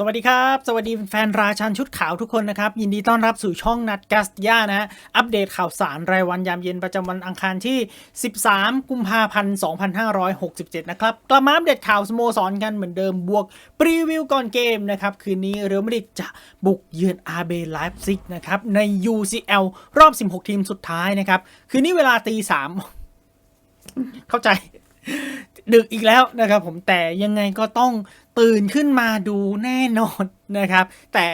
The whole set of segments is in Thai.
สวัสดีครับ สวัสดีแฟนราชันชุดขาวทุกคนนะครับ ยินดีต้อนรับสู่ช่องนัดกัสย่านะฮะอัปเดตข่าวสารรายวันยามเย็นประจำวันอังคารที่ 13 กุมภาพันธ์ 2567 นะครับ กลับมาอัปเดตข่าวสโมสรกันเหมือนเดิมบวกปรีวิวก่อนเกมนะครับ คืนนี้เรอัลมาดริดจะบุกเยือนอาเบไลฟ์ซิกนะครับ ใน UCL รอบ 16 ทีมสุดท้ายนะครับ คืนนี้เวลาตีสามเข้าใจดึกอีกแล้วนะครับผมแต่ยังไงก็ต้อง ตื่นขึ้นมาดูแน่นอนนะครับ แต่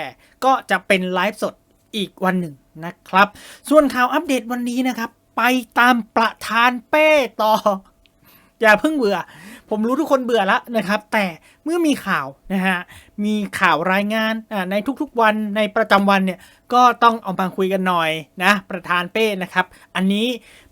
ก็จะเป็นไลฟ์สดอีกวันหนึ่งนะครับ ส่วนข่าวอัปเดตวันนี้นะครับ ไปตามประธานเป้ต่อ อย่าเพิ่งเบื่อ ผมรู้ทุกคนเบื่อแล้วนะครับ แต่ เมื่อมีข่าวนะฮะมีข่าวรายงานในทุกๆวันในประจำวันเนี่ยก็ต้องเอามาคุยกันหน่อยนะประธานเป้นะครับ อันนี้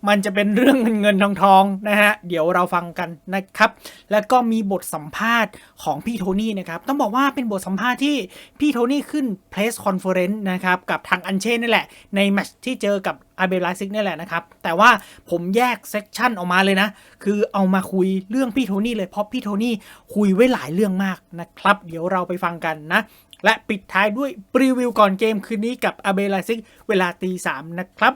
มันจะเป็นเรื่องเงินเงินทองทองนะฮะเดี๋ยวเราฟังกันนะครับ แล้วก็มีบทสัมภาษณ์ของพี่โทนี่นะครับต้องบอกว่าเป็นบทสัมภาษณ์ที่พี่โทนี่ขึ้น press conference นะครับกับทางอันเช่นนี่แหละ ในแมตช์ที่เจอกับอาเบลไลซิกนี่แหละนะครับ แต่ว่าผมแยกเซกชันออกมาเลยนะ คือเอามาคุยเรื่องพี่โทนี่เลยเพราะพี่โทนี่คุยไว้หลายเรื่องมากนะครับ เดี๋ยวเราไปฟังกันนะ และปิดท้ายด้วยรีวิวก่อนเกมคืนนี้กับอาเบลไลซิกเวลาตีสามนะครับ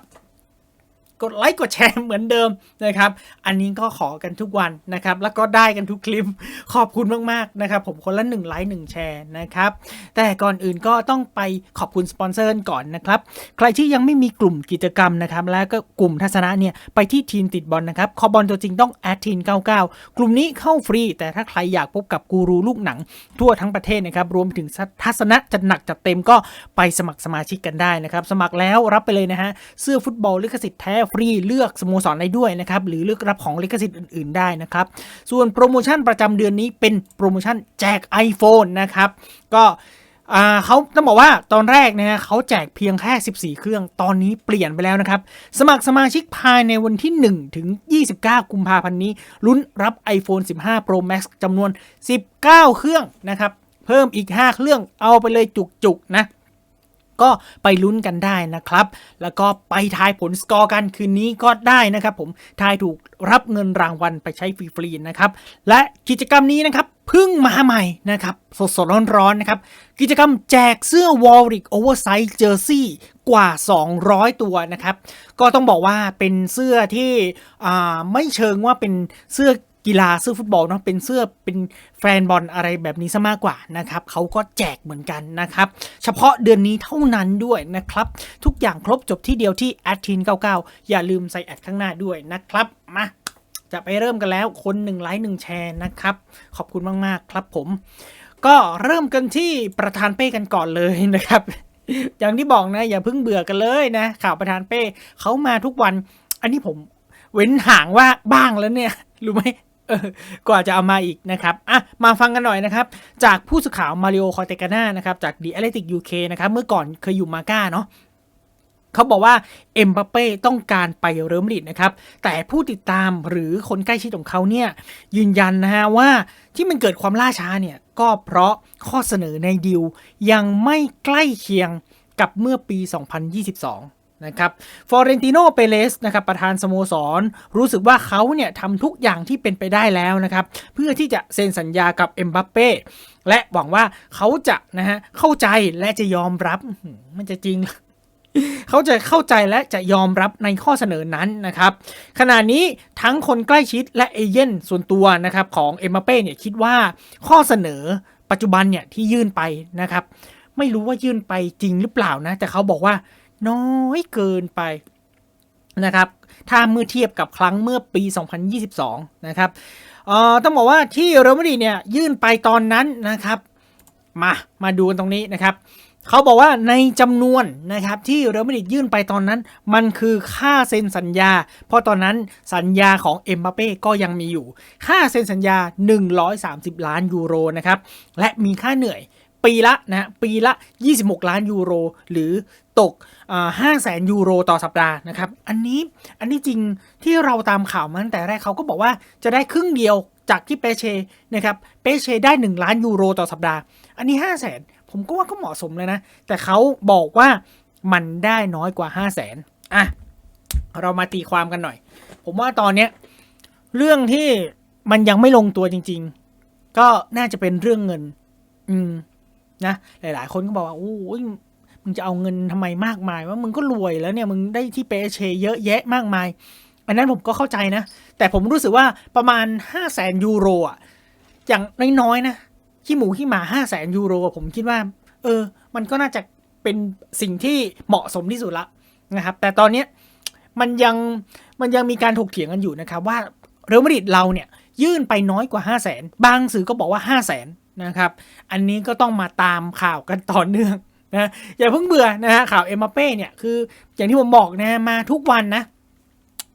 กดไลค์กดแชร์เหมือนเดิมนะครับ อันนี้ก็ขอกันทุกวันนะครับ แล้วก็ได้กันทุกคลิปขอบคุณมากๆนะครับ ผมคนละ1ไลค์1แชร์นะครับ แต่ก่อนอื่นก็ต้องไปขอบคุณสปอนเซอร์ก่อนนะครับ ใครที่ยังไม่มีกลุ่มกิจกรรมนะครับ แล้วก็กลุ่มทัศนะเนี่ยไปที่ทีมติดบอลนะครับคอบอลตัวจริงต้องแอดทีน99 กลุ่มนี้เข้าฟรี แต่ถ้าใครอยากพบกับกูรูลูกหนัง ทั่วทั้งประเทศนะครับรวมถึงทัศนะจัดหนักจัดเต็มก็ไปสมัครสมาชิกกันได้นะครับ สมัครแล้วรับไปเลยนะฮะเสื้อฟุตบอลลิขสิทธิ์แท้ฟรีเลือกสโมสรได้ด้วยนะครับหรือเลือกรับของลิขสิทธิ์อื่น ๆ ได้นะครับส่วนโปรโมชั่นประจำเดือนนี้เป็นโปรโมชั่นแจก iPhone นะครับก็เขาต้องบอกว่าตอนแรกนะฮะเขาแจกเพียงแค่ 14 เครื่อง ตอนนี้เปลี่ยนไปแล้วนะครับ สมัครสมาชิกภายในวันที่ 1 ถึง 29 กุมภาพันธ์นี้ ลุ้นรับ iPhone 15 Pro Max จำนวน 19 เครื่องนะครับ เพิ่มอีก 5 เครื่องเอาไปเลยจุกๆนะ ก็ไปลุ้นกันได้นะครับ แล้วก็ไปทายผลสกอร์กันคืนนี้ก็ได้นะครับ ผมทายถูกรับเงินรางวัลไปใช้ฟรีๆนะครับ และกิจกรรมนี้นะครับเพิ่งมาใหม่นะครับ สดๆร้อนๆนะครับ กิจกรรมแจกเสื้อ w a l r i c Oversize Jersey กว่า 200 ตัวนะครับ ก็ต้องบอกว่าเป็นเสื้อที่ไม่เชิงว่าเป็นเสื้อ กีฬาเสื้อฟุตบอลเนาะเป็นเสื้อเป็นแฟนบอลอะไรแบบนี้ซะมากกว่านะครับเขาก็แจกเหมือนกันนะครับเฉพาะเดือนนี้เท่านั้นด้วยนะครับทุกอย่างครบจบที่เดียวที่ a d t i n 99 อย่าลืมใส่แอดข้างหน้าด้วยนะครับมาจะไปเริ่มกันแล้วคน1ไลค์1แชร์นะครับ ขอบคุณมากๆครับผม ก็เริ่มกันที่ประธานเป้กันก่อนเลยนะครับ อย่างที่บอกนะ อย่าเพิ่งเบื่อกันเลยนะ ข่าวประธานเป้เขามาทุกวัน อันนี้ผมเว้นห่างว่าบ้างแล้วเนี่ย รู้ไหม กว่าจะเอามาอีกนะครับอะมาฟังกันหน่อยนะครับ จากผู้สื่อข่าวมาริโอคอเตกาน่านะครับจากดีแอตเลติกยูเคนะครับเมื่อก่อนเคยอยู่มาก้าเนาะเขาบอกว่าเอ็มบัปเป้ต้องการไปเรอัลมาดริดนะครับ แต่ผู้ติดตามหรือคนใกล้ชิดของเขาเนี่ยยืนยันนะฮะว่าที่มันเกิดความล่าช้าเนี่ยก็เพราะข้อเสนอในดิวยังไม่ใกล้เคียงกับเมื่อปี 2022 นะครับฟอเรนติโนเปเลสนะครับประธานสโมสร รู้สึกว่าเขาเนี่ยทำทุกอย่างที่เป็นไปได้แล้วนะครับ เพื่อที่จะเซ็นสัญญากับเอ็มบัปเป้และหวังว่าเขาจะนะฮะเข้าใจและจะยอมรับมันจะจริง เขาจะเข้าใจและจะยอมรับในข้อเสนอนั้นนะครับ ขณะนี้ทั้งคนใกล้ชิดและเอเย่นส่วนตัวนะครับของเอ็มบัปเป้เนี่ยคิดว่าข้อเสนอปัจจุบันเนี่ยที่ยื่นไปนะครับ ไม่รู้ว่ายื่นไปจริงหรือเปล่านะ แต่เขาบอกว่า น้อยเกินไปนะครับถ้าเมื่อเทียบกับครั้งเมื่อปี 2022 นะครับเอ่อต้องบอกว่าที่เรอัลมาดริดเนี่ยยื่นไปตอนนั้นนะครับมามาดูกันตรงนี้นะครับเขาบอกว่าในจำนวนนะครับที่เรอัลมาดริดยื่นไปตอนนั้น มันคือค่าเซ็นสัญญา เพราะตอนนั้นสัญญาของเอ็มบัปเป้ก็ยังมีอยู่ ค่าเซ็นสัญญา 130 ล้านยูโรนะครับและมีค่าเหนื่อย ปีละนะปีละ 26 ล้านยูโร หรือตกห้าแสนยูโรต่อสัปดาห์นะครับ อันนี้อันนี้จริงที่เราตามข่าวมาตั้งแต่แรกเขาก็บอกว่าจะได้ครึ่งเดียวจากที่เปเชนะครับเปเชได้ 1 ล้านยูโรต่อสัปดาห์ อันนี้ 5 0 0แสนผมก็ว่าก็เหมาะสมเลยนะ แต่เขาบอกว่ามันได้น้อยกว่า 5 0 0แสนอะ เรามาตีความกันหน่อย ผมว่าตอนเนี้ยเรื่องที่มันยังไม่ลงตัวจริง ๆ ก็น่าจะเป็นเรื่องเงิน อืม นะหลาย ๆ คนก็บอกว่าโอ้ยมึงจะเอาเงินทำไมมากมาย ว่ามึงก็รวยแล้วเนี่ยมึงได้ที่เปเชเยอะแยะมากมาย อันนั้นผมก็เข้าใจนะ แต่ผมรู้สึกว่าประมาณ 5 0 0แสนยูโรอะอย่างน้อยๆนะขี้หมูขี้หมา5 0 0แสนยูโรผมคิดว่า เออ มันก็น่าจะเป็นสิ่งที่เหมาะสมที่สุดละนะครับ แต่ตอนนี้มันยังมันยังมีการถกเถียงกันอยู่นะครับว่าเรอัลมาดริดเราเนี่ยยื่นไปน้อยกว่า 5 0 0แสนบางสื่อก็บอกว่า 5 0 0แสน นะครับ อันนี้ก็ต้องมาตามข่าวกันต่อเนื่องนะอย่าเพิ่งเบื่อนะฮะข่าวเอ็มบัปเป้เนี่ยคืออย่างที่ผมบอกนะมาทุกวันนะ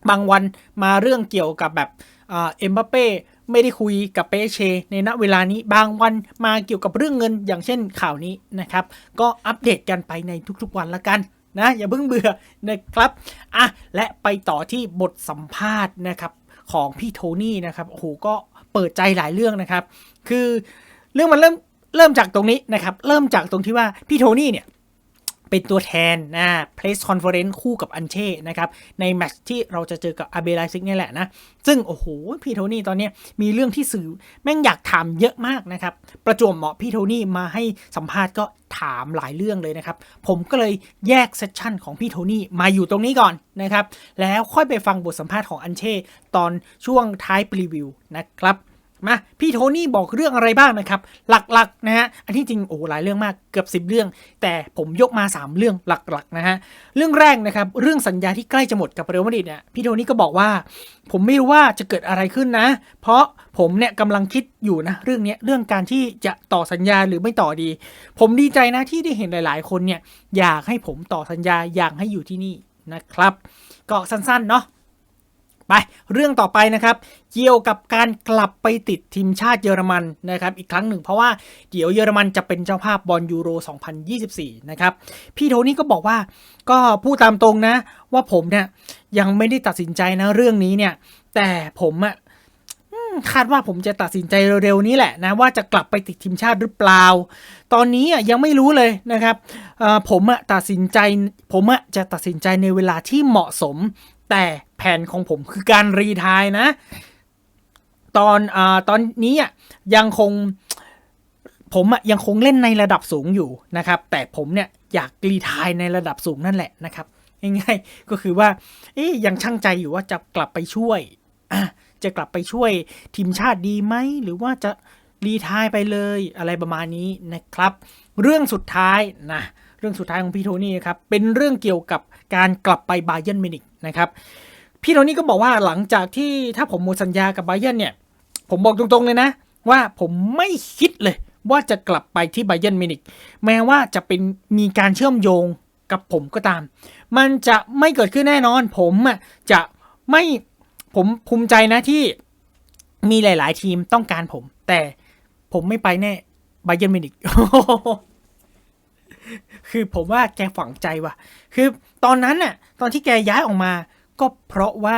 บางวันมาเรื่องเกี่ยวกับแบบเอ็มบัปเป้ไม่ได้คุยกับเปเช ในณเวลานี้บางวันมาเกี่ยวกับเรื่องเงินอย่างเช่นข่าวนี้นะครับ ก็อัปเดตกันไปในทุกๆวันละกันนะอย่าเพิ่งเบื่อนะครับอะและไปต่อที่บทสัมภาษณ์นะครับของพี่โทนี่นะครับโอ้โหก็เปิดใจหลายเรื่องนะครับ คือ เรื่องมันเริ่มเริ่มจากตรงนี้นะครับ เริ่มจากตรงที่ว่าพี่โทนี่เนี่ยเป็นตัวแทนนะ press conference คู่กับอันเช่นะครับ ในแมตช์ที่เราจะเจอกับอาเบลไลซิกนี่แหละนะ ซึ่งโอ้โห พี่โทนี่ตอนนี้มีเรื่องที่สื่อแม่งอยากถามเยอะมากนะครับ ประจวบเหมาะพี่โทนี่มาให้สัมภาษณ์ก็ถามหลายเรื่องเลยนะครับ ผมก็เลยแยกเซสชั่นของพี่โทนี่มาอยู่ตรงนี้ก่อนนะครับ แล้วค่อยไปฟังบทสัมภาษณ์ของอันเช่ตอนช่วงท้ายรีวิวนะครับ มาพี่โทนี่บอกเรื่องอะไรบ้างนะครับ หลักๆนะฮะอันที่จริงโอ้หลายเรื่องมากเกือบ 10 เรื่อง แต่ผมยกมา 3 เรื่องหลักๆนะฮะเรื่องแรกนะครับเรื่องสัญญาที่ใกล้จะหมดกับเรอัลมาดริดเนี่ยพี่โทนี่ก็บอกว่า ผมไม่รู้ว่าจะเกิดอะไรขึ้นนะ เพราะผมเนี่ยกำลังคิดอยู่นะเรื่องนี้เรื่องการที่จะต่อสัญญาหรือไม่ต่อดี ผมดีใจนะที่ได้เห็นหลาย ๆ คนเนี่ยอยากให้ผมต่อสัญญาอยากให้อยู่ที่นี่นะครับ ก็สั้นๆเนาะ ไปเรื่องต่อไปนะครับ เกี่ยวกับการกลับไปติดทีมชาติเยอรมันนะครับอีกครั้งหนึ่งเพราะว่าเดี๋ยวเยอรมันจะเป็นเจ้าภาพบอลยูโร 2024 นะครับพี่โทนี่ก็บอกว่าก็พูดตามตรงนะ ว่าผมเนี่ยยังไม่ได้ตัดสินใจนะเรื่องนี้เนี่ยแต่ผมอะคาดว่าผมจะตัดสินใจเร็วๆนี้แหละนะว่าจะกลับไปติดทีมชาติหรือเปล่า ตอนนี้อะยังไม่รู้เลยนะครับผมอะตัดสินใจผมอะจะตัดสินใจในเวลาที่เหมาะสม แต่แผนของผมคือการรีทายนะ ตอนอ่าตอนนี้อะยังคง ผมอะยังคงเล่นในระดับสูงอยู่นะครับ แต่ผมเนี่ยอยากรีทายในระดับสูงนั่นแหละนะครับง่ายๆก็คือว่า เอ๊ยยังช่างใจอยู่ว่าจะกลับไปช่วยอะจะกลับไปช่วยทีมชาติดีไหมหรือว่าจะรีทายไปเลยอะไรประมาณนี้นะครับ เรื่องสุดท้ายนะ เรื่องสุดท้ายของพี่โทนี่นะครับเป็นเรื่องเกี่ยวกับการกลับไปบาเยนมินิกนะครับพี่โทนี่ก็บอกว่าหลังจากที่ถ้าผมหมดสัญญากับบาเยนเนี่ยผมบอกตรงๆเลยนะ ว่าผมไม่คิดเลยว่าจะกลับไปที่บาเยนมินิกแม้ว่าจะเป็นมีการเชื่อมโยงกับผมก็ตาม มันจะไม่เกิดขึ้นแน่นอน ผมอะจะไม่ผมภูมิใจนะที่มีหลาย ๆ ทีมต้องการผม แต่ผมไม่ไปแน่บาเยนมินิก คือผมว่าแกฝังใจว่ะ คือตอนนั้นน่ะ ตอนที่แกย้ายออกมา ก็เพราะว่า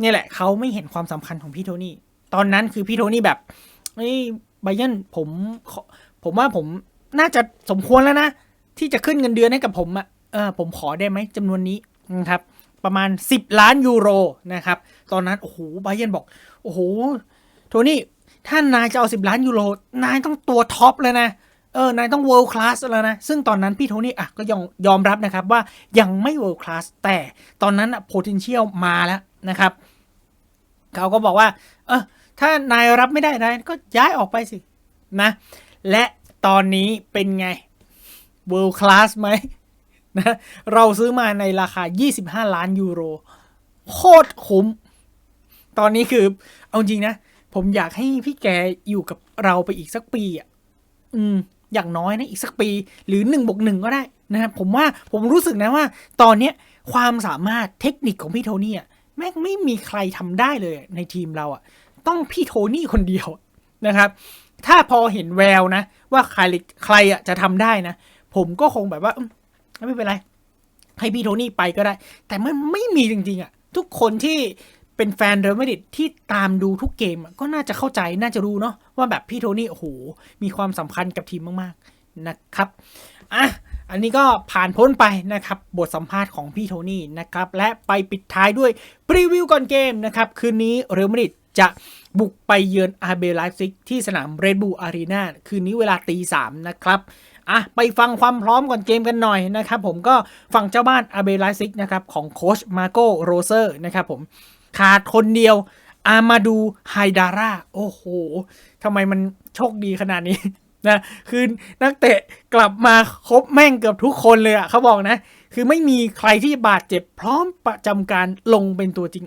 เนี่ยแหละเขาไม่เห็นความสำคัญของพี่โทนี่ ตอนนั้นคือพี่โทนี่แบบเอ้ไบเยนผมผมว่าผมน่าจะสมควรแล้วนะ ที่จะขึ้นเงินเดือนให้กับผมอะเออผมขอได้ไหมจำนวนนี้นะครับ ประมาณ 10 ล้านยูโรนะครับ ตอนนั้นโอ้โหไบเยนบอกโอ้โหโทนี่ถ้านายจะเอา 10 ล้านยูโรนายต้องตัวท็อปเลยนะ เออนายต้อง world class แล้วนะ ซึ่งตอนนั้นพี่โทนี่อะก็ยอมยอมรับนะครับว่ายังไม่ world class แต่ตอนนั้นอะ potential มาแล้วนะครับ เขาก็บอกว่า เออถ้านายรับไม่ได้นายก็ย้ายออกไปสินะ และตอนนี้เป็นไง world class ไหมนะเราซื้อมาในราคา 25 ล้านยูโรโคตรคุ้ม ตอนนี้คือ เอาจริงนะ ผมอยากให้พี่แกอยู่กับเราไปอีกสักปีอะ อืม อย่างน้อยนะอีกสักปีหรือหนึ่งบวกหนึ่งก็ได้นะครับผมว่าผมรู้สึกนะว่า ตอนเนี้ยความสามารถเทคนิคของพี่โทนี่อะแม่งไม่มีใครทำได้เลยในทีมเราอะ ต้องพี่โทนี่คนเดียวนะครับ ถ้าพอเห็นแววนะ ว่าใครใครอะจะทำได้นะ ผมก็คงแบบว่าไม่เป็นไร ให้พี่โทนี่ไปก็ได้ แต่มันไม่มีจริงๆอะ ทุกคนที่ เป็นแฟนเรอัลมาดริดที่ตามดูทุกเกมก็น่าจะเข้าใจน่าจะรู้เนาะว่าแบบพี่โทนี่โอ้โหมีความสำคัญกับทีมมากๆนะครับอะอันนี้ก็ผ่านพ้นไปนะครับ บทสัมภาษณ์ของพี่โทนี่นะครับ และไปปิดท้ายด้วยพรีวิวก่อนเกมนะครับ คืนนี้เรอัลมาดริดจะบุกไปเยือนอาเบไลฟ์ซิกที่สนามเรดบูอารีนาคืนนี้เวลาตีสามนะครับอะไปฟังความพร้อมก่อนเกมกันหน่อยนะครับผมก็ฝั่งเจ้าบ้านอาเบไลซิกนะครับของโคชมาโกโรเซอร์นะครับผม ขาดคนเดียว อามาดูไฮดาร่าโอ้โหทำไมมันโชคดีขนาดนี้นะคือนักเตะกลับมาครบแม่งเกือบทุกคนเลยอะ่ะเขาบอกนะ คือไม่มีใครที่บาดเจ็บพร้อมประจำการลงเป็นตัวจริง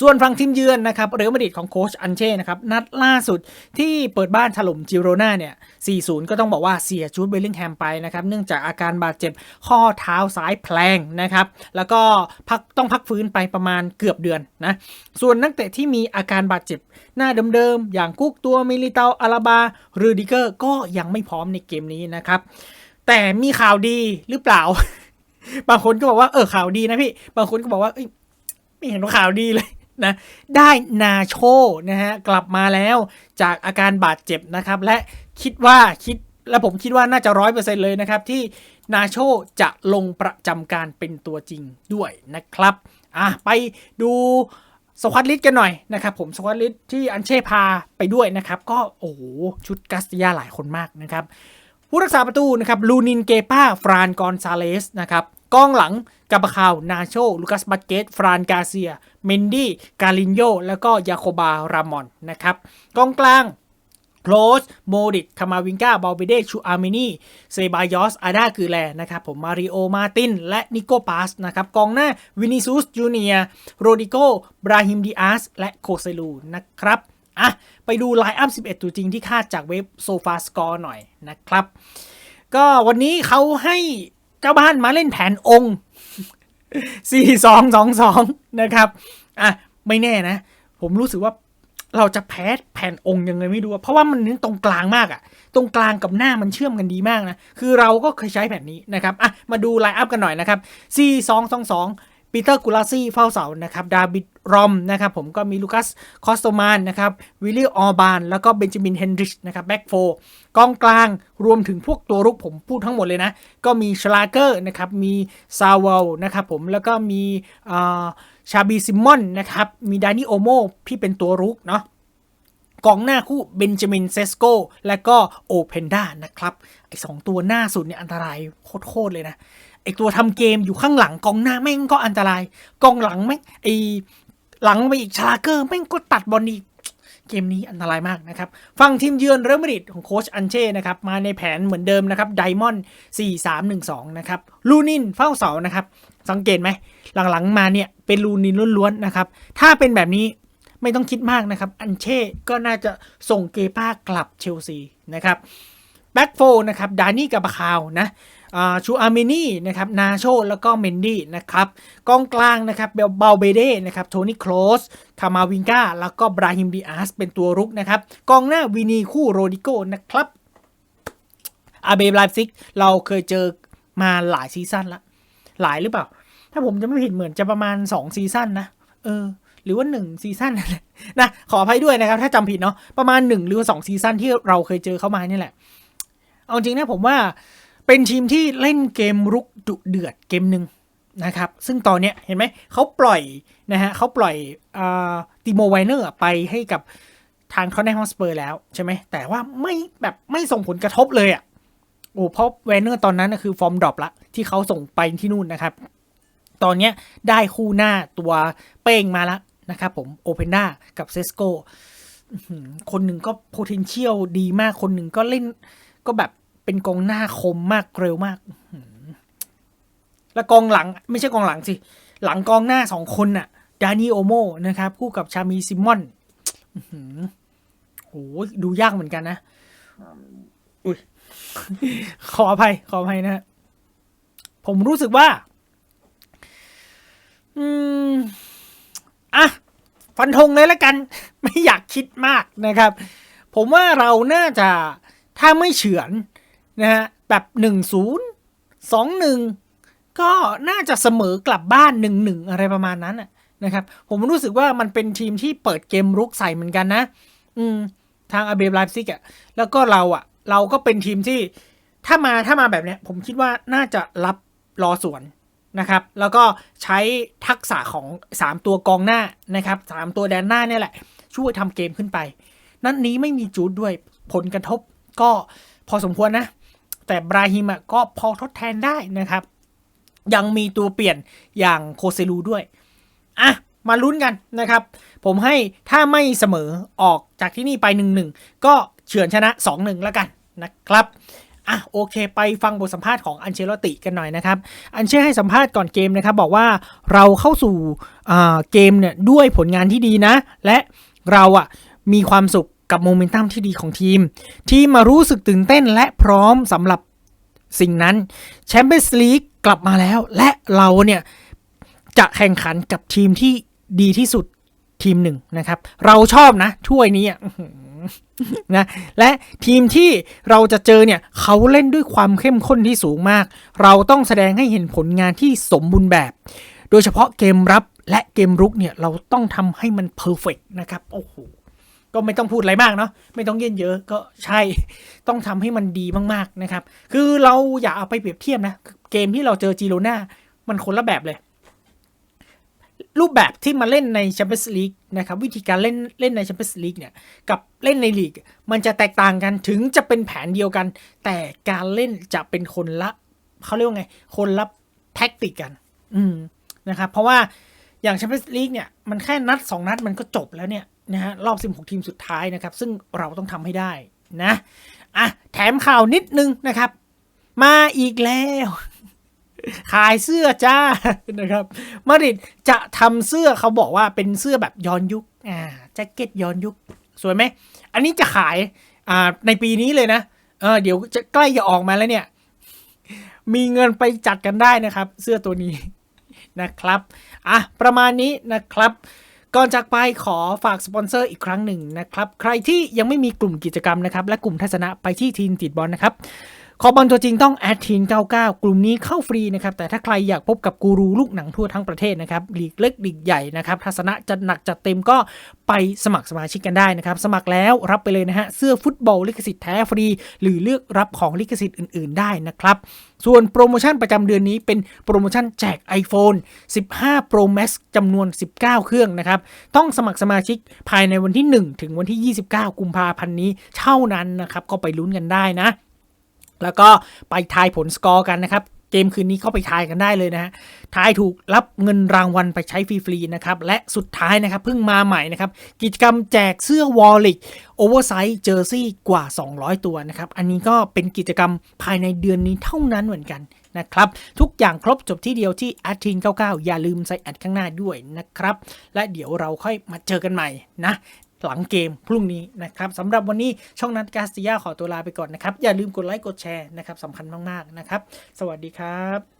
ส่วนฝั่งทีมเยือนนะครับเรอัลมาดริดของโค้ชอันเช่นะครับนัดล่าสุดที่เปิดบ้านถล่มจิโรนาเนี่ย 4-0 ก็ต้องบอกว่าเสียจูดเบลลิงแฮมไปนะครับเนื่องจากอาการบาดเจ็บข้อเท้าซ้ายแพลงนะครับแล้วก็พักต้องพักฟื้นไปประมาณเกือบเดือนนะส่วนนักเตะที่มีอาการบาดเจ็บหน้าเดิมๆอย่างกุ๊กตัวมิลิเตาอาราบารูดิเกอร์ก็ยังไม่พร้อมในเกมนี้นะครับแต่มีข่าวดีหรือเปล่า บางคนก็บอกว่าเออข่าวดีนะพี่ บางคนก็บอกว่าไม่เห็นว่าข่าวดีเลย นะได้นาโชนะฮะกลับมาแล้วจากอาการบาดเจ็บนะครับ และคิดว่าคิดและผมคิดว่าน่าจะร้อยเปอร์เซ็นเลยนะครับ ที่นาโชจะลงประจำการเป็นตัวจริงด้วยนะครับอะไปดูสควอตลิสกันหน่อยนะครับผมสควอตลิสที่อันเช่พาไปด้วยนะครับ ก็โอ้โหชุดกัสติยาหลายคนมากนะครับ ผู้รักษาประตูนะครับลูนินเกป้าฟรานกอนซาเลสนะครับ กองหลังกาบาคาว นาโช ลูคัสบัตเกต ฟรานกาเซีย เมนดี้ กาลินโย แล้วก็ยาโคบา รามอน นะครับ กองกลางโคลสโมดิตคามาวิงกาบาลเบเดชูอาร์เมนี เซบายอส อาดาคือแล นะครับ ผม มาริโอ มาติน และนิโกปาส นะครับ กองหน้า วินิซูส จูเนียโรดิโก บราฮิมดิอาส และโคเซลู นะครับ อะ ไปดูไลน์อัพ 11 ตัวจริงที่คาดจากเว็บโซฟาสกอร์หน่อยนะครับ ก็วันนี้เขาให้ เจ้าบ้านมาเล่นแผนองค์4 2 2 2นะครับอะไม่แน่นะ ผมรู้สึกว่าเราจะแพ้แผ่นองค์ยังไงไม่รู้เพราะว่ามันเน้นตรงกลางมากอะตรงกลางกับหน้ามันเชื่อมกันดีมากนะ คือเราก็เคยใช้แผ่นนี้นะครับอะมาดูไลน์อัพกันหน่อยนะครับ 4 2 2 2 ปีเตอร์กูลาซี่เฝ้าเสานะครับดาบิดรอมนะครับผมก็มีลูคัสคอสโตมานนะครับวิลลี่ออบาน แล้วก็เบนจามินเฮนริชนะครับแบ็กโฟกองกลางรวมถึงพวกตัวรุกผมพูดทั้งหมดเลยนะ ก็มีชลาเกอร์นะครับมีซาวลนะครับผมแล้วก็มีชาบีซิมอนนะครับมีดานิโอโมที่เป็นตัวรุกเนาะกองหน้าคู่เบนจามินเซสโกและก็โอเพนด้านะครับไอสองตัวหน้าสุดเนี่ยอันตรายโคตรๆเลยนะ ไอตัวทำเกมอยู่ข้างหลังกองหน้าแม่งก็อันตราย กองหลังแม่งไอหลังไปอีกชาเกอร์แม่งก็ตัดบอลอีกเกมนี้อันตรายมากนะครับฝั่งทีมเยือนเรอัลมาดริดของโค้ชอันเช่นะครับ มาในแผนเหมือนเดิมนะครับไดมอนด์4-3-1-2 นะครับ ลูนินเฝ้าเสานะครับ สังเกตไหม หลังๆมาเนี่ย เป็นลูนินล้วนๆนะครับ ถ้าเป็นแบบนี้ไม่ต้องคิดมากนะครับ อันเช่ก็น่าจะส่งเกป้ากลับเชลซีนะครับ แบ็กโฟนะครับ ดานี่กับบาคาวนะ ชูอาร์เมนีนะครับนาโชแล้วก็เมนดี้นะครับกองกลางนะครับเบลเบลเบเดนะครับโทนี่โคลสคามาวิงกาแล้วก็บราฮิมดิอาสเป็นตัวรุกนะครับกองหน้าวินีคู่โรดิโกนะครับอาเบไลฟ์ซิกเราเคยเจอมาหลายซีซั่นละหลายหรือเปล่า ถ้าผมจะไม่ผิดเหมือนจะประมาณ 2 ซีซั่นนะเออหรือว่า 1 ซีซั่นนั่นนะขออภัยด้วยนะครับ ถ้าจำผิดเนาะประมาณ 1 หรือว่า2ซีซั่นที่เราเคยเจอเข้ามานี่แหละ เอาจริงนะผมว่า เป็นทีมที่เล่นเกมรุกดุเดือดเกมหนึ่งนะครับ ซึ่งตอนเนี้ยเห็นไหมเขาปล่อยนะฮะเขาปล่อยติโมไวเนอร์ไปให้กับทางทอนแนฮอสเปอร์แล้วใช่ไหมแต่ว่าไม่แบบไม่ส่งผลกระทบเลยอะ่ะโอ้เพราะไวเนอร์ตอนนั้นคือฟอร์มดรอปละที่เขาส่งไปที่นู่นนะครับ ตอนเนี้ยได้คู่หน้าตัวเป้งมาล้วนะครับผมโอเพนด้ากับเซสโกคนหนึ่งก็ potential ดีมากคนหนึ่งก็เล่นก็แบบ เป็นกองหน้าคมมากเร็วมาก แล้วกองหลังไม่ใช่กองหลังสิ หลังกองหน้าสองคนน่ะ ดานิโอโมนะครับ คู่กับชามีซิมอนโอ้โหดูยากเหมือนกันนะอุ้ยขออภัย ขออภัยนะ ผมรู้สึกว่า อืม อะ ฟันธงเลยล้วกัน ไม่อยากคิดมากนะครับ ผมว่าเราน่าจะถ้าไม่เฉือน นะฮะแบบหนึ่งศูนย์สองหนึ่งก็น่าจะเสมอกลับบ้านหนึ่งหนึ่งอะไรประมาณนั้นนะครับผมรู้สึกว่ามันเป็นทีมที่เปิดเกมรุกใส่เหมือนกันนะ อืมทางอาเบลไลฟ์ซิกอะแล้วก็เราอะ เราก็เป็นทีมที่ถ้ามาถ้ามาแบบเนี้ย ผมคิดว่าน่าจะรับรอสวนนะครับ แล้วก็ใช้ทักษะของ 3 ตัวกองหน้านะครับสามตัวแดนหน้าเนี่ยแหละ ช่วยทำเกมขึ้นไป นัดนนี้ไม่มีจูดด้วยผลกระทบก็พอสมควรนะ แต่บราฮิมก็พอทดแทนได้นะครับ ยังมีตัวเปลี่ยนอย่างโคเซลูด้วย อะ มาลุ้นกันนะครับ ผมให้ถ้าไม่เสมอออกจากที่นี่ไป 1-1 ก็เฉือนชนะ 2-1 แล้วกันนะครับอะโอเค ไปฟังบทสัมภาษณ์ของอันเชลติกันหน่อยนะครับ อันเช่ให้สัมภาษณ์ก่อนเกมนะครับ บอกว่าเราเข้าสู่เกมเนี่ยด้วยผลงานที่ดีนะ และเราอะมีความสุข กับโมเมนตัมที่ดีของทีม ที่มารู้สึกตื่นเต้นและพร้อมสำหรับสิ่งนั้นแชมเปี้ยนส์ลีกกลับมาแล้ว และเราเนี่ยจะแข่งขันกับทีมที่ดีที่สุดทีมหนึ่งนะครับ เราชอบนะถ้วยนี้นะและทีมที่เราจะเจอเนี่ยเขาเล่นด้วยความเข้มข้นที่สูงมาก เราต้องแสดงให้เห็นผลงานที่สมบูรณ์แบบ โดยเฉพาะเกมรับและเกมรุกเนี่ยเราต้องทำให้มันเพอร์เฟกนะครับโอ้โห ก็ไม่ต้องพูดอะไรมากเนาะไม่ต้องเย็นเยอะก็ใช่ต้องทำให้มันดีมากๆนะครับ คือเราอย่าเอาไปเปรียบเทียบนะเกมที่เราเจอจีโรนามันคนละแบบเลย รูปแบบที่มาเล่นในแชมเปี้ยนส์ลีกนะครับวิธีการเล่นเล่นในแชมเปี้ยนส์ลีกเนี่ยกับเล่นในลีก มันจะแตกต่างกันถึงจะเป็นแผนเดียวกัน แต่การเล่นจะเป็นคนละเขาเรียกว่าไง คนละแท็กติกกัน อืมนะครับเพราะว่าอย่างแชมเปี้ยนส์ลีกเนี่ยมันแค่นัด 2 นัดมันก็จบแล้วเนี่ย นะฮะรอบ 16 ทีมสุดท้ายนะครับ ซึ่งเราต้องทำให้ได้นะอะแถมข่าวนิดนึงนะครับ มาอีกแล้ว ขายเสื้อจ้านะครับมาริดจะทำเสื้อเขาบอกว่าเป็นเสื้อแบบย้อนยุคอ่าแจ็คเก็ตย้อนยุคสวยไหมอันนี้จะขายอ่าในปีนี้เลยนะเออเดี๋ยวจะใกล้จะออกมาแล้วเนี่ย มีเงินไปจัดกันได้นะครับ เสื้อตัวนี้นะครับ อะ ประมาณนี้นะครับ ก่อนจากไปขอฝากสปอนเซอร์อีกครั้งหนึ่งนะครับ ใครที่ยังไม่มีกลุ่มกิจกรรมนะครับ และกลุ่มทัศนะไปที่ทีมติดบอลนะครับ ขอบอลตัวจริงต้องแอดทีน99 กลุ่มนี้เข้าฟรีนะครับ แต่ถ้าใครอยากพบกับกูรูลูกหนังทั่วทั้งประเทศนะครับลีกเล็กลีกใหญ่นะครับ ทัศนะจัดหนักจัดเต็มก็ไปสมัครสมาชิกกันได้นะครับ สมัครแล้วรับไปเลยนะฮะ เสื้อฟุตบอลลิขสิทธิ์แท้ฟรี หรือเลือกรับของลิขสิทธิ์อื่น ๆ ได้นะครับ ส่วนโปรโมชั่นประจำเดือนนี้เป็นโปรโมชั่นแจก iPhone 15 Pro Max จำนวน 19 เครื่องนะครับ ต้องสมัครสมาชิกภายในวันที่ 1 ถึงวันที่ 29 กุมภาพันธ์นี้เท่านั้นนะครับ ก็ไปลุ้นกันได้นะ แล้วก็ไปทายผลสกอร์กันนะครับ เกมคืนนี้เข้าไปทายกันได้เลยนะฮะทายถูกรับเงินรางวัลไปใช้ฟรีๆนะครับ และสุดท้ายนะครับเพิ่งมาใหม่นะครับ กิจกรรมแจกเสื้อวอลลิกโอเวอร์ไซส์เจอร์ซี่กว่า 200 ตัวนะครับ อันนี้ก็เป็นกิจกรรมภายในเดือนนี้เท่านั้นเหมือนกันนะครับ ทุกอย่างครบจบที่เดียวที่ a d t 99 อย่าลืมใส่แอดข้างหน้าด้วยนะครับ และเดี๋ยวเราค่อยมาเจอกันใหม่นะ หลังเกมพรุ่งนี้นะครับสำหรับวันนี้ช่องนัดกาสติยาขอตัวลาไปก่อนนะครับ อย่าลืมกดไลค์กดแชร์นะครับสำคัญมากๆนะครับ สวัสดีครับ